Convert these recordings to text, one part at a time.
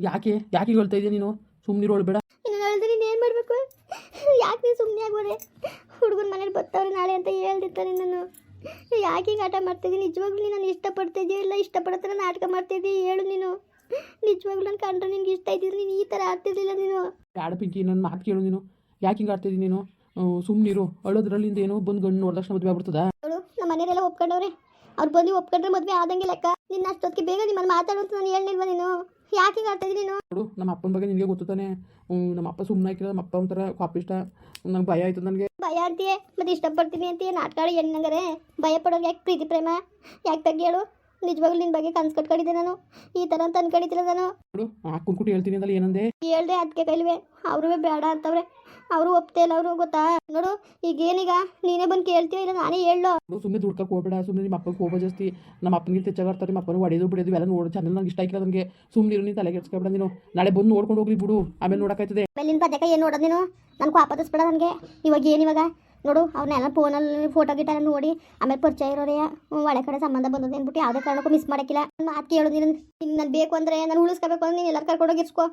ಯಾಕೆ? ಯಾಕೆ ಹೇಳ್ತಾ ಇದೀಯ ನೀನು? ಸುಮ್ಮನಿರು ಬೇಡ ಇನ್ನು ನೀನು ಏನು ಮಾಡಬೇಕು? ಯಾಕೆ ನೀನು ಸುಮ್ಮನೆ ಆಗ್ಬೋದೆ ಹುಡುಗನ ಮನೇಲಿ ಬರ್ತಾವ್ರೆ ನಾಳೆ ಅಂತ ಹೇಳ್ದಿರ್ತಾರೆ ನಾನು. ಯಾಕೆ ಹಿಂಗೆ ಆಟ ಮಾಡ್ತಿದ್ದೀನಿ ನಿಜವಾಗ್ಲೂ ನೀನು ನಾನು ಇಷ್ಟಪಡ್ತಿದ್ದೀಯ ಇಲ್ಲ ಇಷ್ಟಪಡೋ ಥರ ನಾಟಕ ಮಾಡ್ತಿದ್ದೀಯ ಹೇಳು ನೀನು. ನಿಜವಾಗ್ಲೂ ನಾನು ಕಂಡ್ರೆ ನಿನ್ಗೆ ಇಷ್ಟ ಇದ್ದಿದ್ರೆ ನೀನು ಈ ಥರ ಆಡ್ತಿರ್ಲಿಲ್ಲ ನೀನು. ಬ್ಯಾಡ ಪಿಂಕಿ ನನ್ನ ಮಾತು ಕೇಳು ನೀನು. ಯಾಕೆ ಹಿಂಗೆ ಆಡ್ತಿದ್ದೀನಿ ನೀನು? ಸುಮ್ಮನಿರು ಅಳೋದ್ರಲ್ಲಿಂದ ಏನೋ ಬಂದು ಗಂಡು ನೋಡಿದ ತಕ್ಷಣ ಮದುವೆ ಆಗ್ಬಿಡ್ತದ? ನಮ್ಮ ಮನೆಯವರೆಲ್ಲ ಒಪ್ಕೊಂಡವ್ರೆ. ಅವ್ರು ಬಂದು ಒಪ್ಕೊಂಡ್ರೆ ಮದುವೆ ಆದಂಗೆ ಲೆಕ್ಕ. ನಿನ್ನ ಅಷ್ಟೊತ್ತಿಗೆ ಬೇಗ ನಿಮ್ಮನ್ನು ಮಾತಾಡು ಅಂತ ನಾನು ಹೇಳಿಲ್ವ ನೀನು? ಯಾಕೆ ಹಿಂಗೆ ನೀನು? ನೋಡು ನಮ್ಮ ಅಪ್ಪನ ಬಗ್ಗೆ ನಿನಗೆ ಗೊತ್ತಾನೆ ನಮ್ಮ ಅಪ್ಪ ಸುಮ್ಮನೆ ಹಾಕಿಲ್ಲ ನಮ್ಮ ಅಪ್ಪ ಒಂಥರ ಕಾಪಿಷ್ಟ ನಂಗೆ ಭಯ ಆಯ್ತು ನನಗೆ. ಭಯ ಅಂತೀಯ? ಮತ್ತೆ ಇಷ್ಟಪಡ್ತೀನಿ ಅಂತೀಯ? ನಾಟಕ ಆಡಿ ಹೆಣ್ಣಂಗಾರೆ ಭಯ ಪಡೋದು ಯಾಕೆ ಪ್ರೀತಿ ಪ್ರೇಮ? ಯಾಕೆ ತಗ್ಗಿ ಹೇಳು? ನಿಜವಾಗ್ಲೂ ನಿನ್ನ ಬಗ್ಗೆ ಕನ್ಸು ಕಟ್ಕೊಂಡಿದ್ದೆ ನಾನು. ಈ ತರ ಅಂತ ಅನ್ಕೊಂಡಿದ್ದಿಲ್ಲ ನಾನು. ನೋಡು ಹೇಳ್ತೀನಿ ಅಂತ ಏನಂದೆ? ಹೇಳ್ದೆ ಅದಕ್ಕೆ ಕೈಲ್ವೆ. ಅವರು ಬೇಡ ಅಂತವ್ರೆ. ಅವರು ಒಪ್ತೇ ಇಲ್ಲ ಅವರು ಗೊತ್ತಾ? ನೋಡು ಈಗ ಏನೀಗ ನೀನೇ ಬಂದು ಕೇಳ್ತೀಯ ಇಲ್ಲ ನಾನೇ ಹೇಳೋ ಸುಮ್ಮನೆ ದುಡ್ಕಕ್ಕೆ ಹೋಗ್ಬೇಡ ಸುಮ್ಮನೆ ನಿಮ್ಮ ಅಪ್ಪಗೆ ಕೋಪ ಜಾಸ್ತಿ. ನಮ್ಮ ಅಪ್ಪನಿಗೆ ತೆಚ್ಚಾಗಾಡ್ತಾರೆ ನಿಮ್ಮ ಅಪ್ಪನ ಹೊಡೆದು ಬಿಡೋದು ಎಲ್ಲ ನೋಡಿ ಚಾನಲ್ ನಂಗೆ ಇಷ್ಟ ಆಗಿಲ್ಲ ನನಗೆ ಸುಮ್ಮನೆ ನೀನು ತಲೆ ಕೆಡ್ಸ್ಕೊಬೇಡ ನೀನು. ನಾಳೆ ಬಂದು ನೋಡ್ಕೊಂಡು ಹೋಗ್ಲಿ ಬಿಡು ಆಮೇಲೆ ನೋಡೋಕ್ಕಾಯ್ತದೆ. ಆಮೇಲೆ ನಿನ್ನ ಪದಕ ಏನು ನೋಡೋದು ನೀನು? ನನಗೆ ವಾಪಸ್ಬೇಡ ನನಗೆ. ಇವಾಗ ಏನು ಇವಾಗ? ನೋಡು ಅವ್ರನ್ನೆಲ್ಲ ಫೋನಲ್ಲಿ ಫೋಟೋ ಗಿಟಾರ ನೋಡಿ ಆಮೇಲೆ ಪರಿಚಯ ಇರೋರೇ ಒಳ್ಳೆ ಕಡೆ ಸಂಬಂಧ ಬಂದದ ಅಂದ್ಬಿಟ್ಟು ಯಾವುದೇ ಕಾರಣಕ್ಕೂ ಮಿಸ್ ಮಾಡೋಕ್ಕಿಲ್ಲ. ನಾನು ಮಾತು ಕೇಳು ನೀನು ನಾನು ಬೇಕು ಅಂದರೆ ನಾನು ಉಳಿಸ್ಕೋಬೇಕು ಅಂದ್ರೆ ನೀನು ಎಲ್ಲರೂ ಕರ್ಕೊಂಡೋಗಿ ಇರ್ಸ್ಕೊ.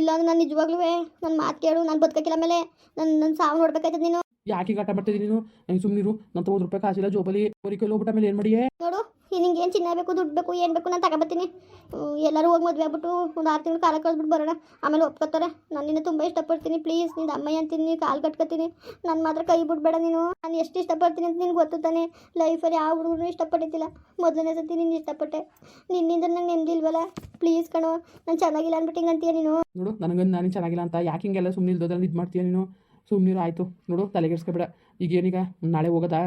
ಇಲ್ಲ ಅಂದ್ರೆ ನಾನು ನಿಜವಾಗ್ಲೂ ನನ್ನ ಮಾತು ಕೇಳು ನಾನು ಬದುಕಕ್ಕಿಲ್ಲ ಮೇಲೆ ನನ್ನ ನನ್ನ ಸಾವು ನೋಡ್ಬೇಕಾಯ್ತದ ನೀನು. ಯಾಕೆ ಆಟ ಮಾಡ್ತಿದ್ದೀನಿ ನೀನು? ಸುಮ್ಮನಿರು ನನ್ನ ಒಂದು ರೂಪಾಯಿ ಕಾಸಿಲ್ಲ ಜೋಬಲಿ ಬರೀ ಹೋಗ್ಬಿಟ್ಟ ಆಮೇಲೆ ಏನು ಮಾಡಿಯೇ? ನೋಡು ನಿಂಗೆ ಏನು ಚಿನ್ನ ಬೇಕು ದುಡ್ಡು ಬೇಕು ಏನು ಬೇಕು ನಾನು ತಗೊಬತ್ತೀನಿ. ಎಲ್ಲರೂ ಹೋಗಿ ಮದುವೆ ಆಗ್ಬಿಟ್ಟು ಒಂದು ಆರು ತಿಂಗಳು ಕಾಲ ಕಳೆದ್ಬಿಟ್ಟು ಬರೋಣ. ಆಮೇಲೆ ಒಪ್ಕೋತಾರೆ. ನಾನು ನಿನ್ನ ತುಂಬ ಇಷ್ಟಪಡ್ತೀನಿ ಪ್ಲೀಸ್ ನಿನ್ನ ಅಮ್ಮ ಅಂತೀನಿ ಕಾಲು ಕಟ್ಕೋತೀನಿ. ನಾನು ಮಾತ್ರ ಕೈ ಬಿಡ್ಬೇಡ ನೀನು. ನಾನು ಎಷ್ಟು ಇಷ್ಟಪಡ್ತೀನಿ ಅಂತ ನಿನಗೆ ಗೊತ್ತು ತಾನೆ. ಲೈಫಲ್ಲಿ ಯಾವ ಹುಡುಗರು ಇಷ್ಟಪಟ್ಟಿದ್ದಿಲ್ಲ. ಮೊದಲನೇ ಸತಿ ನಿನ್ನ ಇಷ್ಟಪಟ್ಟೆ. ನಿನ್ನಿಂದ ನಂಗೆ ನೆಮ್ಮದಿ ಇಲ್ವಲ್ಲ? ಪ್ಲೀಸ್ ಕಣೋ ನಾನು ಚೆನ್ನಾಗಿಲ್ಲ ಅಂದ್ಬಿಟ್ಟು ಹಿಂಗೆ ಅಂತೀಯ ನೀನು? ನೋಡು ನನಗೆ ನಾನು ಚೆನ್ನಾಗಿಲ್ಲ ಅಂತ. ಯಾಕೆ ಹಿಂಗೆಲ್ಲ ಸುಮ್ಮನೆ ಇಲ್ದೋದ್ರಲ್ಲಿ ಇದು ಮಾಡ್ತೀಯ ನೀನು? ಸುಮ್ಮನೆ ಆಯಿತು. ನೋಡು ತಲೆಗೆಡ್ಸ್ಕೊಬೇಡ. ಈಗೇನೀಗ ನಾಳೆ ಹೋಗೋದಾ?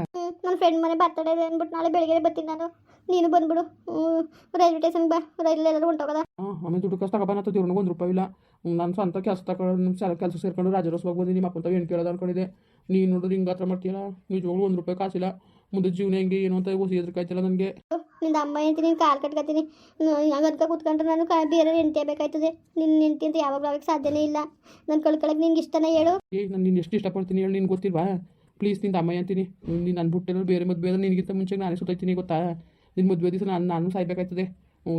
ನನ್ನ ಫ್ರೆಂಡ್ ಮನೆ ಬರ್ತಡೇ ಇದೆ ಅಂದ್ಬಿಟ್ಟು ನಾಳೆ ಬೆಳಗ್ಗೆ ಬರ್ತೀನಿ ನಾನು. ನೀನು ಬಂದ್ಬಿಡು. ರೈಲ್ವೆ ಸ್ಟೇಷನ್ ಬಾ. ರೈಲ್ ಎಲ್ಲರೂ ಹಾಂ ಆಮೇಲೆ ದುಡ್ಡು ಕಷ್ಟ ತಗೊಬಾನ ತಿರ್ಗೊಂಡು ಒಂದು ರೂಪಾಯಿ ಇಲ್ಲ ನಾನು ಸ್ವಂತ ಕೆಲಸ ತಗೊಂಡು ಕೆಲಸ ಸೇರ್ಕೊಂಡು ರಾಜರೋಸ್ವಾಗಿ ಬಂದು ನಿಮ್ಮ ಅಪ್ಪಂತ ಏನು ಕೇಳೋದು ಅನ್ಕೊಂಡಿದ್ದೆ. ನೀನು ನೋಡಿದ್ರೆ ಹಿಂಗೆ ಹತ್ರ ಮಾಡ್ತೀಯಲ್ಲ? ನಿಜವಾಗ್ಲೂ ಒಂದು ರೂಪಾಯಿ ಕಾಸಿಲ್ಲ. ಮುಂದೆ ಜೀವನ ಹೆಂಗೆ ಏನು ಅಂತ ಓಸಿ ಎದ್ರಕಾಯ್ತಿಲ್ಲ ನನಗೆ. ನಿಂದ ಅಮ್ಮ ಅಂತೀನಿ ನೀನು ಕಾಲು ಕಟ್ಕೊತೀನಿ ಹಂಗದ್ಕ ಕೂತ್ಕೊಂಡ್ರೆ ನಾನು ಕ ಬೇರೆ ಹೆಂಡತಿ ಬೇಕಾಯ್ತದೆ. ನಿನ್ನ ಹೆಂಡತಿ ಅಂತ ಯಾವಾಗ ಆಗಕ್ಕೆ ಸಾಧ್ಯನೇ ಇಲ್ಲ. ನಾನು ಕಳ್ಕೊಳಕ್ಕೆ ನಿನ್ಗೆ ಇಷ್ಟನ ಹೇಳು. ಏ ನಾನು ನಿನ್ನ ಎಷ್ಟು ಇಷ್ಟಪಡ್ತೀನಿ ಹೇಳಿ ನಿನ್ಗೆ ಗೊತ್ತಿಲ್ವಾ? ಪ್ಲೀಸ್ನಿಂದ ಅಮ್ಮ ಅಂತೀನಿ ನೀನು ಬಿಟ್ಟಿರೋ ಬೇರೆ ಮದುವೆ ಬೇರೆ ನಿನಗಿಂತ ಮುಂಚೆ ನಾನೇ ಸುತ್ತೈತೀನಿ ಗೊತ್ತಾ? ನಿನ್ನ ಮದುವೆ ದಿವಸ ನಾನು ನಾನು ಸಾಯ್ಬೇಕಾಯ್ತದೆ.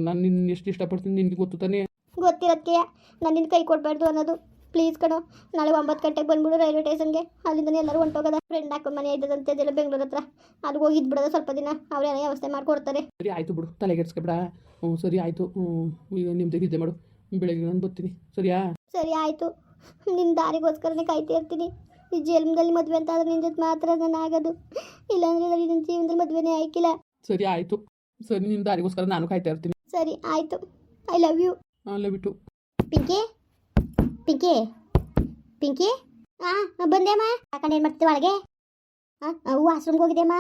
ನಾನು ನಿನ್ನ ಎಷ್ಟು ಇಷ್ಟಪಡ್ತೀನಿ ನಿನ್ಗೆ ಗೊತ್ತು ತಾನೇ. ಗೊತ್ತಿರೋದಕ್ಕೆ ನಾನು ನಿನ್ನ ಕೈ ಕೊಡಬಾರ್ದು ಅನ್ನೋದು. ಪ್ಲೀಸ್ ಕಣೋ ನಾಳೆ ಒಂಬತ್ತು ಗಂಟೆಗೆ ಬಂದ್ಬಿಡು ರೈಲ್ವೆ ಸ್ಟೇಷನ್ಗೆ. ಅಲ್ಲಿಂದನೇ ಎಲ್ಲರೂ ಹೊಂಟೋಗೋದ. ಫ್ರೆಂಡ್ ಹಾಕೊಂಡು ಮನೆ ಇದ್ದದಂತೆ ಇದೆಲ್ಲ ಬೆಂಗಳೂರು ಹತ್ರ. ಅದು ಹೋಗಿ ಬಿಡದ ಸ್ವಲ್ಪ ದಿನ. ಅವರೇ ವ್ಯವಸ್ಥೆ ಮಾಡ್ಕೊಡ್ತಾರೆ. ಸರಿ ಆಯಿತು ಬಿಡು. ತಲೆಗೆಡ್ಸ್ಕೊಬಿಡ ಹ್ಞೂ ಸರಿ ಆಯಿತು. ಹ್ಞೂ ಈಗ ನಿಮ್ದು ನಿದ್ದೆ ಮಾಡು. ಬೆಳಗ್ಗೆ ನಾನು ಬರ್ತೀನಿ. ಸರಿಯಾ? ಸರಿ ಆಯಿತು. ನಿನ್ನ ದಾರಿಗೋಸ್ಕರನೇ ಕಾಯ್ತಾ ಇರ್ತೀನಿ. ಈ ಜನ್ಮದಲ್ಲಿ ಮದುವೆ ಅಂತ ಆದ್ರೆ ನಿನ್ನ ಜೊತೆ ಮಾತ್ರ ನಾನು ಆಗೋದು. ಇಲ್ಲಾಂದ್ರೆ ನಿನ್ನ ಜೀವನದಲ್ಲಿ ಮದುವೆನೇ ಆಯ್ಕಿಲ್ಲ. ಸರಿ ಆಯಿತು. ಸರಿ ನಿಮ್ಮ ದಾರಿಗೋಸ್ಕರ ನಾನು ಕಾಯ್ತಾ ಇರ್ತೀನಿ. ಸರಿ ಆಯಿತು. ಐ ಲವ್ ಯು ಲವ್ ಬಿಟ್ಟು ಪಿಂಕಿ? ಪಿಂಕಿ? ಪಿಂಕಿ? ಹಾಂ ಬಂದೆ ಅಮ್ಮ. ಯಾಕಂಡು ಏನು ಮಾಡ್ತೀವಿ ಒಳಗೆ? ಹಾಂ ಹೂ ಆಶ್ರಮ್ಗೆ ಹೋಗಿದೆ ಅಮ್ಮ.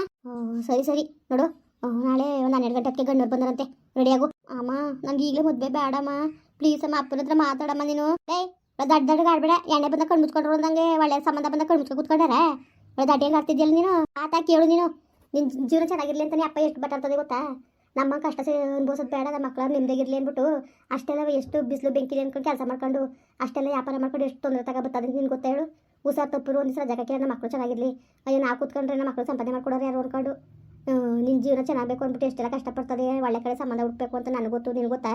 ಸರಿ ಸರಿ ನೋಡು. ನಾಳೆ ಒಂದು ಹನ್ನೆರಡು ಗಂಟೆಗೆ ಗಂಡವ್ರು ಬಂದರಂತೆ. ರೆಡಿಯಾಗು ಅಮ್ಮ ನಂಗೆ ಈಗಲೇ ಮದುವೆ ಬೇಡಮ್ಮ ಪ್ಲೀಸ್ ಅಮ್ಮ ಅಪ್ಪನ ಹತ್ರ ಮಾತಾಡಮ್ಮ ನೀನು. ಏಯ್ ದಡ್ಡ ದಡ್ಡ ಆಡ್ಬೇಡ. ಎಣ್ಣೆ ಬಂದ ಕಣ್ಣು ಮುಚ್ಕೊಂಡ್ರು ಅಂದಂಗೆ ಒಳ್ಳೆ ಸಂಬಂಧ ಬಂದ ಕಣ್ಣು ಮುಚ್ಕೊಂಡು ಕೂತ್ಕೊಂಡಾರೆ. ಒಳ್ಳೆ ಆಗ್ತಿದ್ಯಲ್ಲ ನೀನು? ಆತ ಕೇಳು ನೀನು. ನಿನ್ನ ಜೀವನ ಚೆನ್ನಾಗಿರ್ಲಿ ಅಂತ ನೀ ಅಪ್ಪ ಎಷ್ಟು ಬಟಾರ್ತದೆ ಗೊತ್ತಾ? ನಮ್ಮ ಕಷ್ಟ ಸೇ ಅನ್ಬೋಸೋದು ಬೇಡ ನಮ್ಮ ಮಕ್ಕಳ ನಿಮ್ದಾಗಿರ್ಲಿ ಅಂದ್ಬಿಟ್ಟು ಅಷ್ಟೆಲ್ಲ ಎಷ್ಟು ಬಿಸಿಲು ಬೆಂಕಿ ಅನ್ಕೊಂಡು ಕೆಲಸ ಮಾಡ್ಕೊಂಡು, ಅಷ್ಟೆಲ್ಲ ವ್ಯಾಪಾರ ಮಾಡ್ಕೊಂಡು ಎಷ್ಟು ತೊಂದರೆ ತಗೋಬರ್ತದೆ ನಿನ್ಗೆ ಗೊತ್ತಾ ಹೇಳು. ಹುಷಾರ್ ತಪ್ಪರು ಒಂದು ಸಲ ಜಗಕ್ಕೆ ನಮ್ಮ ಮಕ್ಕಳು ಚೆನ್ನಾಗಿರಲಿ. ಅಯ್ಯೋ, ನಾವು ಕೂತ್ಕೊಂಡ್ರೆ ನಮ್ಮ ಮಕ್ಕಳು ಸಂಪಾದನೆ ಮಾಡ್ಕೊಡೋರು ಯಾರು ಅಂದ್ಕೊಂಡು ನಿನ್ನ ಜೀವನ ಚೆನ್ನಾಗಬೇಕು ಅಂದ್ಬಿಟ್ಟು ಎಷ್ಟೆಲ್ಲ ಕಷ್ಟಪಡ್ತದೆ, ಒಳ್ಳೆ ಕಡೆ ಸಂಬಂಧ ಹುಡ್ಬೇಕು ಅಂತ ನನಗೆ ಗೊತ್ತು, ನಿನ್ಗೆ ಗೊತ್ತಾ?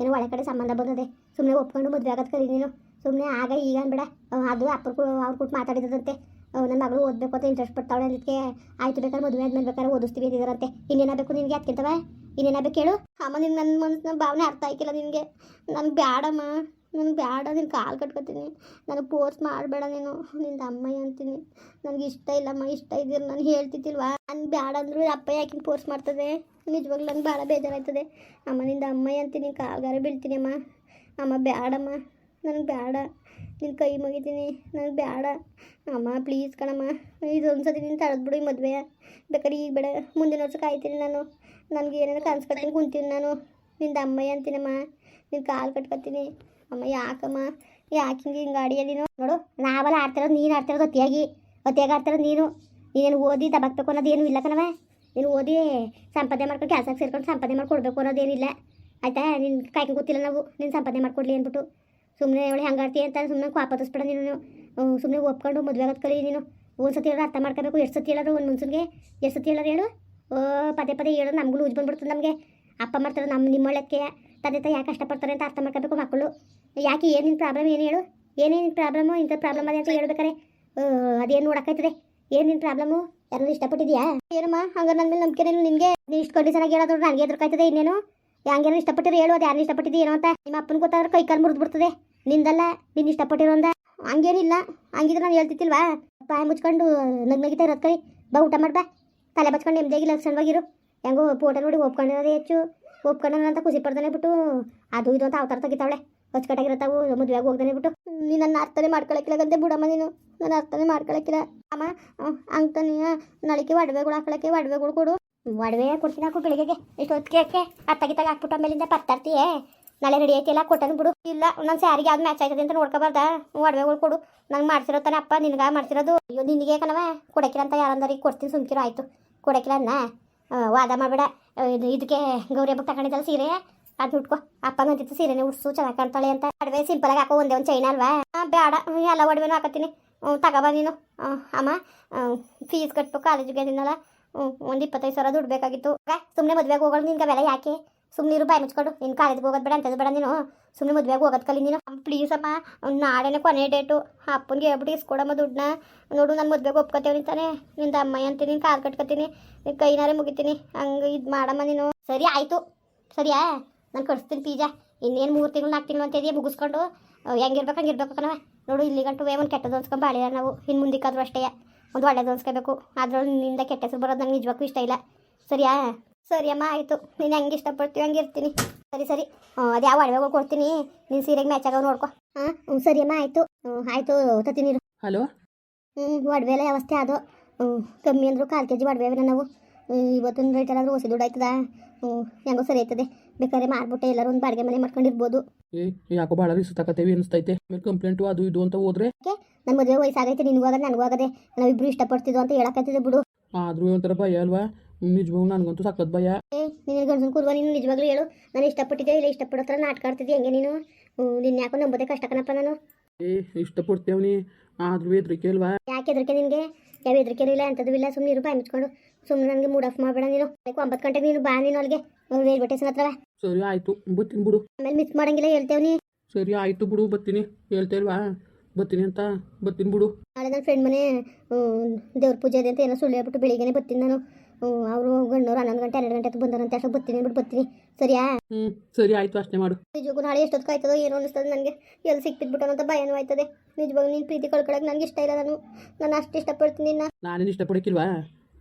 ಏನು ಒಳ್ಳೆ ಕಡೆ ಸಂಬಂಧ ಬಂದದೆ. ಸುಮ್ಮನೆ ಒಪ್ಕೊಂಡು ಮದುವೆ ಆಗೋದು ಕರೀ ನೀನು. ಸುಮ್ಮನೆ ಆಗ ಈಗ ಅನ್ಬೇಡ. ಅದು ಅಪ್ಪರು ಅವ್ರು ಕೂತು ಮಾತಾಡಿದಂತೆ ನನ್ನ ಮಗಳು ಓದಬೇಕು ಅಂತ ಇಂಟ್ರೆಸ್ಟ್ ಪಡ್ತಾವಳೆ ಅದಕ್ಕೆ ಆಯ್ತು ಬೇಕಾದ್ರೆ ಮದುವೆ ಆದ್ಮೇಲೆ ಬೇಕಾದ್ರೆ ಓದಿಸ್ತೀವಿ ಅಂತಿದಾರಂತೆ ಇನ್ನೇನಾಗಬೇಕು ನಿನಗೆ ಅದಕ್ಕಿಂತವ ಇನ್ನೇನಾಗಬೇಕು ಹೇಳು? ಅಮ್ಮ ನಿನ್ನ ನನ್ನ ಮನಸ್ಸಿನ ಭಾವನೆ ಅರ್ಥ ಆಯ್ಕಿಲ್ಲ ನಿನಗೆ. ನನಗೆ ಬ್ಯಾಡಮ್ಮ, ನನಗೆ ಬ್ಯಾಡ ನಿನ್ನ ಕಾಲು ಕಟ್ಕೊತೀನಿ. ನನಗೆ ಪೋರ್ಸ್ ಮಾಡಬೇಡ ನೀನು. ನಿಂದು ಅಮ್ಮ ಅಂತೀನಿ. ನನಗೆ ಇಷ್ಟ ಇಲ್ಲಮ್ಮ, ಇಷ್ಟ ಇದ್ದೀರ, ನಾನು ಹೇಳ್ತಿದ್ದಿಲ್ವಾ? ನಾನು ಬೇಡ ಅಂದರೂ ಅಪ್ಪ ಯಾಕೆ ಪೋರ್ಸ್ ಮಾಡ್ತದೆ? ನಿಜವಾಗ್ಲೂ ನಂಗೆ ಭಾಳ ಬೇಜಾರಾಯ್ತದೆ. ಅಮ್ಮ, ನಿಂದು ಅಮ್ಮ ಅಂತೀನಿ, ಕಾಲ್ಗಾರ ಬೀಳ್ತೀನಿ ಅಮ್ಮ. ಅಮ್ಮ, ಬ್ಯಾಡಮ್ಮ. ನನಗೆ ಬೇಡ ನಿನ್ನ ಕೈ ಮುಗಿತೀನಿ. ನನಗೆ ಬೇಡ ಅಮ್ಮ ಪ್ಲೀಸ್ ಕಣಮ್ಮ. ಇದೊಂದು ಸತಿ ನೀನು ತಡೆದ್ಬಿಡು ಈ ಮದುವೆ. ಬೇಕಾದ್ರೆ ಈಗ ಬೇಡ. ಮುಂದಿನ ವರ್ಷ ಕಾಯ್ತೀನಿ ನಾನು. ನನಗೆ ಏನೇನು ಕನ್ಸು ಕಟ್ಕೊಂಡು ಕುಂತೀನಿ ನಾನು. ನಿಂದ ಅಮ್ಮಯ್ಯ ಅಂತೀನಮ್ಮ. ನಿನ್ನ ಕಾಲು ಕಟ್ಕೊತೀನಿ. ಅಮ್ಮ ಯಾಕಮ್ಮ? ಯಾಕೆ ಹಿಂಗೆ ಹಿಂಗೆ ಆಡಿಯ ನೀನು? ನೋಡು ನಾವೆಲ್ಲ ಆಡ್ತಿರೋದು ನೀನು ಆಡ್ತಿರೋದು ಅತಿಯಾಗಿ. ಅತಿಯಾಗಿ ಆಡ್ತಿರೋದು ನೀನು. ನೀನೇನು ಓದಿ ದಬಕ್ಬೇಕು ಅನ್ನೋದೇನು ಇಲ್ಲ ಕಣವ ನೀನು ಓದಿ ಸಂಪಾದನೆ ಮಾಡ್ಕೊಂಡು ಕೆಲಸಕ್ಕೆ ಸೇರ್ಕೊಂಡು ಸಂಪಾದನೆ ಮಾಡ್ಕೊಡ್ಬೇಕು ಅನ್ನೋದೇನಿಲ್ಲ ಆಯ್ತಾ? ನಿನ್ನ ಕಾಯ್ಕೊಂಡು ಗೊತ್ತಿಲ್ಲ ನಾವು. ನೀನು ಸಂಪಾದನೆ ಮಾಡ್ಕೊಡ್ಲಿ ಅಂದ್ಬಿಟ್ಟು. ಸುಮ್ಮನೆ ಅವಳು ಆಡ್ತೀಯ ಅಂತ ಸುಮ್ಮನೆ ವಾಪಸ್ಬೇಡ ನೀನು ಸುಮ್ಮನೆ ಒಪ್ಕೊಂಡು ಮದುವೆ ಆಗೋದು ಕಲಿ ನೀನು. ಒಂದು ಸತಿ ಹೇಳೋದು ಅರ್ಥ ಮಾಡ್ಕೋಬೇಕು, ಎಷ್ಟು ಸತಿ ಹೇಳೋರು ಒಂದು ಮುನ್ಸನ್ಗೆ ಎಷ್ಟು ಸತಿ ಹೇಳೋರು ಹೇಳು. ಓ, ಪದೇ ಪದೇ ಹೇಳೋದು ನಮಗೂ ಲೂಜ್ ಬಂದ್ಬಿಡ್ತದೆ ನಮಗೆ. ಅಪ್ಪ ಮಾಡ್ತಾರೆ ನಮ್ಮ ನಿಮ್ಮೊಳಕ್ಕೆ ತಂದೆ ತಾಯಿ ಯಾಕೆ ಕಷ್ಟಪಡ್ತಾರೆ ಅಂತ ಅರ್ಥ ಮಾಡ್ಕೋಬೇಕು ಮಕ್ಕಳು. ಯಾಕೆ ಏನೇನು ಪ್ರಾಬ್ಲಮ್ ಏನು ಹೇಳು? ಏನೇನು ಪ್ರಾಬ್ಲಮ್ಮು ಇಂಥ ಪ್ರಾಬ್ಲಮ್ ಅದೇ ಅಂತ ಹೇಳ್ಬೇಕಾರೆ. ಅದೇನು ನೋಡಕ್ಕಾಯ್ತದೆ? ಏನೇನು ಪ್ರಾಬ್ಲಮ್ಮು ಯಾರು ಇಷ್ಟಪಟ್ಟಿದ್ಯಾ ಏನಮ್ಮ, ಹಂಗಾರೆ ನನ್ನ ಮೇಲೆ ನಂಬಿಕೆ ನಿಮಗೆ ಇಷ್ಟು ಕಂಡೀಷನ್ ಆಗಿ ಹೇಳೋದು ನನಗೆ ಎದುರುಕಾಯ್ತದೆ ಇನ್ನೇನು? ಹಂಗೇನು ಇಷ್ಟಪಟ್ಟಿರೋ ಹೇಳು, ಅದು ಯಾರು ಇಷ್ಟಪಟ್ಟಿದ್ದು ಏನೋ ಅಂತ. ನಿಮ್ಮ ಅಪ್ಪನ ಗೊತ್ತಾದ್ರೆ ಕೈ ಕಾಲು ಮುರಿದು ಬಿಡ್ತದೆ. ನಿಂದಲ್ಲ, ನೀನು ಇಷ್ಟಪಟ್ಟಿರೋ ಅಂದ. ಹಂಗೇನಿಲ್ಲ, ಹಂಗಿದ್ರೆ ನಾನು ಹೇಳ್ತಿತ್ತಿಲ್ವಾ ಬಾಯಿ ಮುಚ್ಕೊಂಡು ನಗ್ ನಗಿತಾ ಇರೋದು ಕೈ. ಬಾ, ಊಟ ಮಾಡ್ಬಾ ತಲೆ ಬಚ್ಕೊಂಡು ನೆಮ್ಮದಿಯಾಗಿ ಲಕ್ಷಣವಾಗಿರು ಹೆಂಗೋ ಫೋಟೋ ನೋಡಿ ಒಪ್ಕೊಂಡಿರೋದೇ ಹೆಚ್ಚು. ಒಪ್ಕೊಂಡ ಅಂತ ಖುಷಿ ಪಡ್ತಾನೆ ಬಿಟ್ಟು, ಅದು ಇದು ಅಂತ ಅವತಾರ ತೆಗಿತಾವಳೆ. ಹೊಚ್ಕಟ್ಟಾಗಿರತ್ತಾವು ಮದುವೆಗೆ ಹೋಗ್ದಾನೆ ಬಿಟ್ಟು. ನೀನು ನನ್ನ ಅರ್ಥನೇ ಮಾಡ್ಕೊಳಕ್ಕಿಲ್ಲ ಗಂತೆ ಬಿಡಮ್ಮ ನೀನು. ನನ್ನ ಅರ್ಥನೇ ಮಾಡ್ಕೊಳಕ್ಕಿಲ್ಲ ಅಮ್ಮ ಅಂತಾನೆ ನಳಿಕೆ, ಒಡವೆಗಳು ಹಾಕೊಳಕ್ಕೆ ಒಡವೆಗಳು ಕೊಡು. ಒಡವೆ ಕೊಡ್ತೀನಿ ಹಾಕು ಬೆಳಿಗ್ಗೆಗೆ. ಇಷ್ಟೊತ್ತಿಗೆ ಯಾಕೆ? ಅತ್ತಾಗಿತ್ತಾಗ ಹಾಕ್ಬಿಟ್ಟು ಆಮೇಲಿಂದ ಪತ್ತಾಡ್ತೀಯೇ? ನಾಳೆ ರೆಡಿ ಐತಿಲ್ಲ ಕೊಟ್ಟನು ಬಿಡು. ಇಲ್ಲ ನನ್ನ ಸ್ಯಾರಿಗೆ ಯಾವ್ದು ಮ್ಯಾಚ್ ಆಯ್ತದೆ ಅಂತ ನೋಡ್ಕೋಬಾರ್ದ. ಒಡವೆಗಳು ಕೊಡು. ನಂಗೆ ಮಾಡ್ಸಿರೋ ತಾನೆ ಅಪ್ಪ ನಿನಗ ಮಾಡ್ಸಿರೋದು. ಅಯ್ಯೋ ನಿನಗೆ ಕಣವ ಕೊಡಕಿಲ್ಲ ಅಂತ ಯಾರಂದ್ರಿಗೆ ಕೊಡ್ತೀನಿ ಸುಮ್ಕಿರೋ ಆಯಿತು. ಕೊಡಕಿಲ್ಲ ಅನ್ನ. ವಾದ ಮಾಡಬೇಡ. ಇದು ಇದಕ್ಕೆ ಗೌರಿ ಹಬ್ಬಕ್ಕೆ ತಗೊಂಡಿದ್ದಲ್ಲ ಸೀರೆ. ಅದು ಉಟ್ಕೋ. ಅಪ್ಪ ಮಂದಿತ್ತು ಸೀರೆನೇ ಉಡ್ಸು ಚೆನ್ನಾಗಿ ಕಾಣ್ತಾಳೆ ಅಂತ. ಒಡವೆ ಸಿಂಪಲ್ ಆಗಿ ಹಾಕೋ ಒಂದೇ ಒಂದು ಚೈನ್ ಅಲ್ವಾ? ಆ, ಬೇಡ ಎಲ್ಲ ಒಡವೆನೂ ಹಾಕತ್ತೀನಿ. ತಗೋಬಾ ನೀನು. ಅಮ್ಮ. ಫೀಸ್ ಕಟ್ಬೇಕು ಕಾಲೇಜಿಗೆ ತಿನ್ನಲ್ಲ ಒಂದು ಇಪ್ಪತ್ತೈದು ಸಾವಿರ ದುಡ್ಡು ಬೇಕಾಗಿತ್ತು. ಸುಮ್ಮನೆ ಮದುವೆಗೆ ಹೋಗೋದು ನಿನ್ಗೆ ಬೆಲೆ ಯಾಕೆ? ಸುಮ್ಮನೆ ರೂಪಾಯಿ ಮುಚ್ಕೊಂಡು. ನಿನ್ ಕಾಲೇಜ್ಗೆ ಹೋಗೋದು ಬೇಡ ಅಂತದ್ದು ಬೇಡ ನೀನು. ಸುಮ್ಮನೆ ಮದುವೆಗೆ ಹೋಗೋದು ಕಲಿ ನೀನು. ಪ್ಲೀಸ್ ಅಮ್ಮ ನಾಳೆನೇ ಕೊನೆ ಡೇಟು ಅಪ್ಪನಿಗೆ ಹೇಳ್ಬಿಟ್ಟು ಇಸ್ಕೊಡಮ್ಮ ದುಡ್ಡನ್ನ. ನೋಡು, ನಾನು ಮದುವೆಗೆ ಒಪ್ಕೋತೇವೆ ನಿಂತಾನೆ ನಿಂದ ಅಮ್ಮ ಅಂತೀನಿ ಕಾಲು ಕಟ್ಕೊತೀನಿ, ನಿನ್ ಕೈನಾರೆ ಮುಗಿತೀನಿ. ಹಂಗೆ ಇದು ಮಾಡಮ್ಮ ನೀನು. ಸರಿ, ಆಯಿತು. ಸರಿಯಾ? ನಾನು ಕಳಿಸ್ತೀನಿ ಪೀಜಾ. ಇನ್ನೇನು ಮೂರು ತಿಂಗಳು ನಾಲ್ಕು ತಿಂಗಳು ಅಂತ ಇದೆಯಾ ಮುಗಿಸ್ಕೊಂಡು. ಹೆಂಗಿರ್ಬೇಕು ಹಂಗಿರ್ಬೇಕು ಕಣವ ನೋಡು ಇಲ್ಲಿ ಗಂಟು ಒಂದು ಕೆಟ್ಟದ್ದು ಅನ್ಸ್ಕೊಂಡು ಬಾಳಿಲ್ಲ ನಾವು. ಇನ್ನು ಮುಂದಿಕ್ಕಾದ್ರು ಅಷ್ಟೇ ಒಂದು ಒಳ್ಳೇದು ಅನ್ಸ್ಕೋಬೇಕು ಅದ್ರಲ್ಲಿ ನಿನ್ನಿಂದ ಕೆಟ್ಟ ಹೆಸರು ಬರೋದು ನಂಗೆ ನಿಜವಾಗೂ ಇಷ್ಟ ಇಲ್ಲ. ಸರಿಯಾ? ಸರಿ ಅಮ್ಮ ಆಯಿತು. ನೀನು ಹೆಂಗೆ ಇಷ್ಟಪಡ್ತೀವಿ ಹಂಗೆ ಇರ್ತೀನಿ. ಸರಿ ಸರಿ. ಅದು ಯಾವ ಅಡವೆಗಳು ಕೊಡ್ತೀನಿ? ನೀನು ಸೀರೆಗೆ ಮ್ಯಾಚ್ ಆಗೋ ನೋಡ್ಕೊ. ಹಾಂ? ಹ್ಞೂ ಸರಿ ಅಮ್ಮ ಆಯಿತು. ಹ್ಞೂ ಆಯಿತು ತತ್ತೀನಿ ಹಲೋ? ಹ್ಞೂ ಒಡವೆ ಎಲ್ಲ ವ್ಯವಸ್ಥೆ ಅದು. ಹ್ಞೂ ಕಮ್ಮಿ ಅಂದರೂ ಕಾಲು ಕೆ ಜಿ ಒಡವೆ ನಾವು. ಇವತ್ತೊಂದು ರೇಟ್ ಏನಾದರೂ ಹೊಸ ದುಡ್ಡು ಆಯ್ತದ? ಹ್ಞೂ ಹೆಂಗೋ ಸರಿ ಆಯ್ತದೆ. ಬೇಕಾದ್ರೆ ಮಾರ್ಬಿಟ್ಟೆ ಎಲ್ಲರೂ ಒಂದು ಬಾಡಿಗೆ ಮನೆ ಮಾಡ್ಕೊಂಡಿರ್ಬೋದು. ಏ ಯಾಕೋ ಬಾಳ ರೀ ತಗತ್ತೇವಿ ಅನಿಸ್ತೈತೆ. ಆಮೇಲೆ ಕಂಪ್ಲೇಂಟು ಅದು ಇದು ಅಂತ ಹೋದ್ರೆ? ನನ್ನ ಮದುವೆ ವಯಸ್ಸಾಗೈತೆ ನಿನಗೂ ಆಗದೆ ನನಗೂ ಆಗದೆ. ನಾವಿಬ್ರು ಇಷ್ಟಪಡ್ತಿದ್ವು ಅಂತ ಹೇಳಕತ್ತಿದ್ದೆ ಬಿಡು. ಆದ್ರೂ ಒಂಥರ ಭಯ ಅಲ್ವಾ? ನಿಜವಾಗ್ ನನಗಂತೂ ಸಖತ್ ಭಯ. ಏ ನೀನು ಗಂಡಸನ್ ಕೂರುವ ನೀನು ನಿಜವಾಗ್ಲೂ ಹೇಳು. ನಾನು ಇಷ್ಟಪಟ್ಟಿದ್ದೆ ಇಲ್ಲ ಇಷ್ಟಪಡೋ ಥರ ನಾಟಕ ಆಡ್ತಿದ್ದೆ ಹೆಂಗೆ ನೀನು? ನಿನ್ನ ಯಾಕೋ ನಂಬೋದೇ ಕಷ್ಟ ಕಣಪ್ಪ ನಾನು. ಏ ನೀ ಆದ್ರೂ ಹೆದ್ರಿಕೆ ಅಲ್ವಾ? ಯಾಕೆ ಹೆದರಿಕೆ ನಿನಗೆ? ಯಾವ ಹೆದರಿಕೆನೂ ಇಲ್ಲ ಅಂಥದ್ದು ಇಲ್ಲ. ಸುಮ್ಮನೆ ಇರು ಬಾಯಿ ಮುಚ್ಕೊಂಡು. ಸುಮ್ಮನೆ ನನಗೆ ಮೂಡ್ ಆಫ್ ಮಾಡಬೇಡ ನೀನು. ಬೇಕು ಒಂಬತ್ತು ಗಂಟೆಗೆ ನೀನು ಬಾ ನೀನು ಅಲ್ಲಿಗೆ. ರೈಲ್ವೆ ಸ್ಟೇಷನ್ ಹತ್ರ ಸರಿ ಆಯಿತು. ಬತ್ತೀನಿ ಬಿಡು. ಆಮೇಲೆ ಮಿಸ್ ಮಾಡಂಗಿಲ್ಲ ಹೇಳ್ತೇವೆ ನೀ. ಸರಿ ಆಯಿತು ಬಿಡು ಬತ್ತೀನಿ ಹೇಳ್ತಾ ಇಲ್ವಾ? ಬತ್ತೀನಿ ಅಂತ. ಬತ್ತೀನಿ ಬಿಡು. ನಾಳೆ ನನ್ನ ಫ್ರೆಂಡ್ ಮನೆ ದೇವ್ರ ಪೂಜೆ ಇದೆ ಅಂತ ಏನೋ ಸುಳ್ಳು ಹೇಳ್ಬಿಟ್ಟು ಬೆಳಿಗ್ಗೆನೆ ಬರ್ತೀನಿ ನಾನು. ಅವರು ಗಣ್ಣವ್ರು ಹನ್ನೊಂದು ಗಂಟೆ ಎರಡು ಗಂಟೆ ಬಂದರಂತೆ ಅಷ್ಟು ಬರ್ತೀನಿ ಬಿಟ್ಟು ಬರ್ತೀನಿ. ಸರಿಯಾ? ಹ್ಞೂ ಸರಿ ಆಯಿತು ಅಷ್ಟೇ ಮಾಡು. ನಿಜವಾಗೂ ನಾಳೆ ಎಷ್ಟೊತ್ತು ಕಾಯ್ತದೋ ಏನೋ ಅನಿಸ್ತದೆ ನನಗೆ ಎಲ್ಲಿ ಸಿಕ್ಬಿಟ್ಟು ಅಂತ ಭಯನೂ ಆಯ್ತದೆ. ನಿಜವಾಗ ನೀನು ಪ್ರೀತಿ ಕಳ್ಕೊಳಕ್ಕೆ ನನಗೆ ಇಷ್ಟ ಇಲ್ಲ ನಾನು. ನಾನು ಅಷ್ಟು ಇಷ್ಟಪಡ್ತೀನಿ ನಾನೇನು ಇಷ್ಟಪಡಕ್ಕಿಲ್ವಾ?